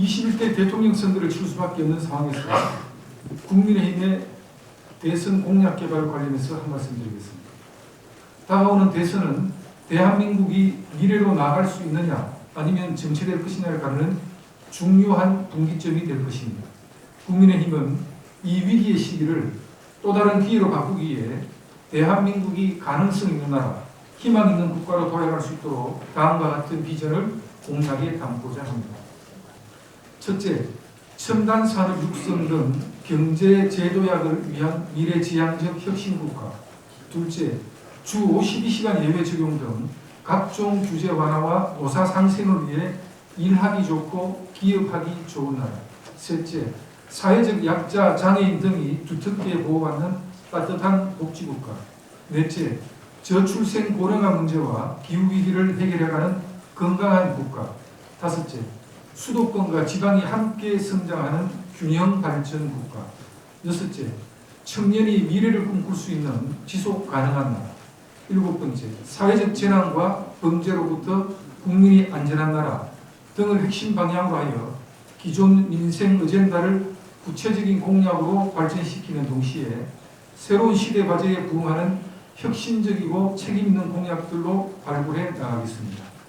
21대 대통령 선거를 칠 수밖에 없는 상황에서 국민의힘의 대선 공약 개발 관련해서 한 말씀 드리겠습니다. 다가오는 대선은 대한민국이 미래로 나아갈 수 있느냐 아니면 정체될 것이냐를 가르는 중요한 분기점이 될 것입니다. 국민의힘은 이 위기의 시기를 또 다른 기회로 바꾸기 위해 대한민국이 가능성 있는 나라, 희망 있는 국가로 도약할 수 있도록 다음과 같은 비전을 공약에 담고자 합니다. 첫째, 첨단 산업 육성 등 경제 제도약을 위한 미래지향적 혁신 국가. 둘째, 주 52시간 예외 적용 등 각종 규제 완화와 노사 상생을 위해 일하기 좋고 기업하기 좋은 나라. 셋째, 사회적 약자, 장애인 등이 두텁게 보호받는 따뜻한 복지국가. 넷째, 저출생 고령화 문제와 기후위기를 해결해가는 건강한 국가. 다섯째, 수도권과 지방이 함께 성장하는 균형 발전 국가. 여섯째, 청년이 미래를 꿈꿀 수 있는 지속 가능한 나라. 일곱 번째, 사회적 재난과 범죄로부터 국민이 안전한 나라 등을 핵심 방향으로 하여 기존 민생 어젠다를 구체적인 공약으로 발전시키는 동시에 새로운 시대 과제에 부응하는 혁신적이고 책임 있는 공약들로 발굴해 나가겠습니다.